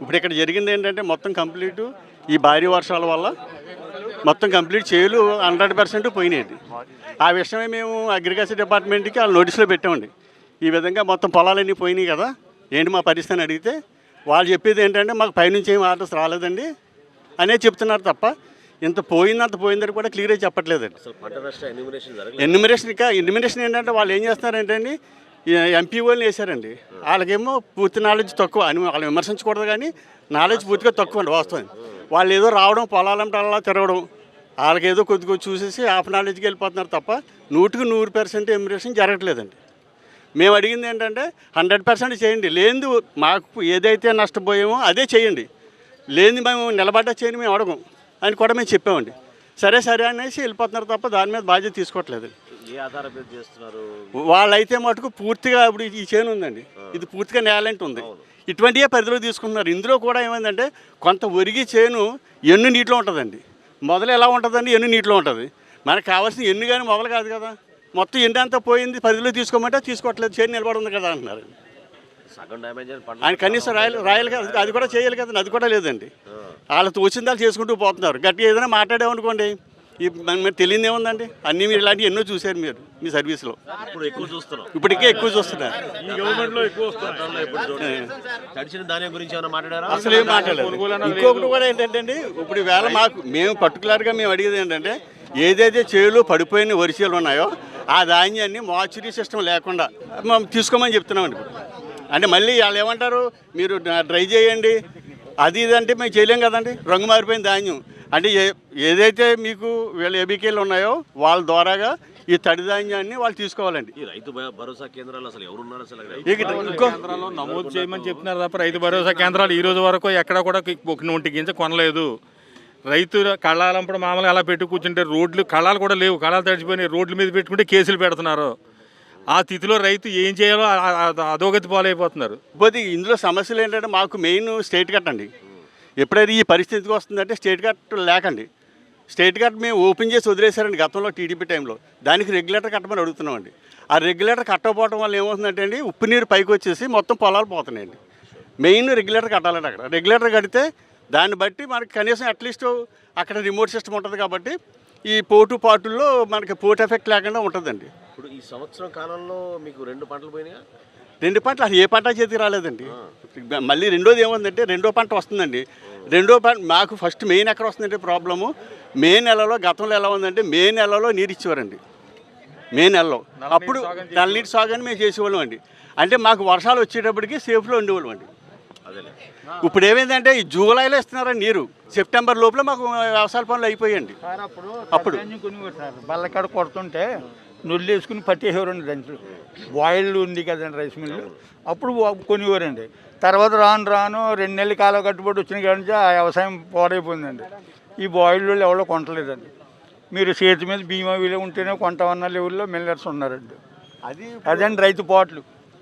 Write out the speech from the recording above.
ఇప్పుడు ఇక్కడ జరిగింది ఏంటంటే మొత్తం కంప్లీట్ ఈ భారీ వర్షాల వల్ల మొత్తం కంప్లీట్ చేలు హండ్రెడ్ పర్సెంట్ పోయినాయి ఆ విషయమే మేము అగ్రికల్చర్ డిపార్ట్మెంట్కి వాళ్ళు నోటీసులో పెట్టామండి. ఈ విధంగా మొత్తం పొలాలన్నీ పోయినాయి కదా ఏంటి మా పరిస్థితి అని అడిగితే వాళ్ళు చెప్పేది ఏంటంటే మాకు పైనుంచి ఏం ఆర్డర్స్ రాలేదండి అనే చెప్తున్నారు తప్ప ఇంత పోయిందంత పోయిందని కూడా క్లియర్గా చెప్పట్లేదండి. ఎన్యూమినేషన్ ఇంకా ఎన్యుమినేషన్ ఏంటంటే వాళ్ళు ఏం చేస్తున్నారంటే అండి ఎంపీ వాళ్ళని వేశారండి. వాళ్ళకేమో పూర్తి నాలెడ్జ్ తక్కువ. అని వాళ్ళని విమర్శించకూడదు కానీ నాలెడ్జ్ పూర్తిగా తక్కువ అండి వాస్తవం. వాళ్ళు ఏదో రావడం పొలాలంటే అలా తిరగడం వాళ్ళకి ఏదో కొద్ది కొద్ది చూసేసి హాఫ్ నాలెడ్జ్కి వెళ్ళిపోతున్నారు తప్ప నూటికి నూరు పర్సెంట్ ఎమ్యునేషన్ జరగట్లేదండి. మేము అడిగింది ఏంటంటే హండ్రెడ్ పర్సెంట్ చేయండి. లేనిది మాకు ఏదైతే నష్టపోయామో అదే చేయండి. లేనిది మేము నిలబడ్డా చేయని మేము అడగం. అని కూడా మేము చెప్పామండి. సరే సరే అనేసి వెళ్ళిపోతున్నారు తప్ప దాని మీద బాధ్యత తీసుకోవట్లేదు వాళ్ళైతే మటుకు పూర్తిగా ఇప్పుడు ఈ చేను ఉందండి. ఇది పూర్తిగా నేలంటి ఉంది. ఇటువంటివే పరిధిలో తీసుకుంటున్నారు? ఇందులో కూడా ఏమైందంటే కొంత ఒరిగి చేను ఎన్ను నీటిలో ఉంటుందండి. మొదలు ఎలా ఉంటుందండి? ఎన్ను నీటిలో ఉంటుంది? మనకు కావాల్సిన ఎన్ను కానీ మొదలు కాదు కదా. మొత్తం ఎండు అంతా పోయింది పరిధిలో తీసుకోమంటే తీసుకోవట్లేదు. చేను నిలబడి ఉంది కదా అంటున్నారు. ఆయన కనీసం రాయాలి రాయాలి కదా అది కూడా చేయాలి కదా అది కూడా లేదండి. వాళ్ళతో వాళ్ళు చేసుకుంటూ పోతున్నారు. గట్టిగా ఏదైనా మాట్లాడామనుకోండి మీరు తెలియదు ఏముందండి అన్నీ మీరు ఇలాంటివి ఎన్నో చూశారు మీరు మీ సర్వీస్లో ఇప్పుడు ఎక్కువ చూస్తున్నాం. ఇప్పటికే ఎక్కువ చూస్తున్నారు. తడిచిన గురించి ఏమైనా మాట్లాడారా? అసలు ఏం మాట్లాడలేదు. ఇంకొకటి కూడా ఏంటంటే అండి ఇప్పుడు వేళ మాకు మేము పర్టికులర్గా మేము అడిగేది ఏంటంటే ఏదైతే చేలు పడిపోయిన వరిసేలు ఉన్నాయో ఆ ధాన్యాన్ని మార్చురీ సిస్టమ్ లేకుండా మనం తీసుకోమని చెప్తున్నామండి అంటే మళ్ళీ వాళ్ళు ఏమంటారు మీరు డ్రై చేయండి. అది ఇది అంటే మేము చేయలేం కదండి. రంగు మారిపోయిన ధాన్యం. అంటే ఏ ఏదైతే మీకు వీళ్ళ ఏబీకేలు ఉన్నాయో వాళ్ళ ద్వారాగా ఈ తడి ధాన్యాన్ని వాళ్ళు తీసుకోవాలండి. ఈ రైతు భరోసా కేంద్రాలు అసలు ఎవరున్నారు నమోదు చేయమని చెప్తున్నారు తప్ప రైతు భరోసా కేంద్రాలు ఈ రోజు వరకు ఎక్కడ కూడా ఒక నొంటి గింజ కొనలేదు. రైతు కళ్ళాలంపడం మామూలుగా అలా పెట్టి కూర్చుంటే రోడ్లు కళాలు కూడా లేవు. కళాలు తడిచిపోయినాయి. రోడ్ల మీద పెట్టుకుంటే కేసులు పెడుతున్నారు. ఆ స్థితిలో రైతు ఏం చేయాలో అధోగతి పాలైపోతున్నారు. పోతే ఇందులో సమస్యలు ఏంటంటే మాకు మెయిన్ స్టేట్ కట్ అండి ఎప్పుడైతే ఈ పరిస్థితికి వస్తుందంటే స్టేట్ కట్ లేకండి. స్టేట్ కట్ మేము ఓపెన్ చేసి వదిలేశారండి గతంలో టీడీపీ టైంలో. దానికి రెగ్యులేటర్ కట్టమని అడుగుతున్నామండి. ఆ రెగ్యులేటర్ కట్టకపోవడం వల్ల ఏమవుతుందంటే అండి ఉప్పు నీరు పైకి వచ్చేసి మొత్తం పొలాలు పోతున్నాయండి. మెయిన్ రెగ్యులేటర్ కట్టాలండి అక్కడ. రెగ్యులేటర్ కడితే దాన్ని బట్టి మనకి కనీసం అట్లీస్ట్ అక్కడ రిమోట్ సిస్టమ్ ఉంటుంది కాబట్టి ఈ పోటు పాటుల్లో మనకి పోటు ఎఫెక్ట్ లేకుండా ఉంటుందండి. ఇప్పుడు ఈ సంవత్సరం కాలంలో మీకు రెండు పంటలు పోయినాయా? రెండు పంటలు ఏ పంట చేతికి రాలేదండి. మళ్ళీ రెండోది ఏముందంటే రెండో పంట వస్తుందండి. రెండో పంట మాకు ఫస్ట్ మెయిన్ ఎక్కడ వస్తుందంటే ప్రాబ్లము మే నెలలో గతంలో ఎలా ఉందంటే మే నెలలో నీరు ఇచ్చేవారండి. మే నెలలో. అప్పుడు నల్లనీటి సాగుని మేము చేసేవాళ్ళం అండి. అంటే మాకు వర్షాలు వచ్చేటప్పటికి సేఫ్లో ఉండేవాళ్ళం అండి. ఇప్పుడు ఏమైందంటే ఈ జూలైలో ఇస్తున్నారండి నీరు. సెప్టెంబర్ లోపల మాకు వ్యవసాయ పనులు అయిపోయాయండి. అప్పుడు అప్పుడు. ధాన్యం కొనేవారు సార్ బల్లకాడ కొడుతుంటే నొల్లు వేసుకుని పట్టేసేవారండి దాంట్లో. బాయిల్ ఉంది కదండి రైస్ మిల్లు. అప్పుడు కొనేవారండి. తర్వాత రాను రాను రెండు నెలల కాలం కట్టుబడి వచ్చిన కాడి నుంచి ఆ వ్యవసాయం పాడైపోయిందండి. ఈ బాయిల్లో ఎవరో కొంటలేదండి మీరు చేతి మీద బీమా విలువ ఉంటేనే కొంటామన్న లెవెల్లో మిల్లర్స్ ఉన్నారండి. అది అదండి రైతు పాటలు.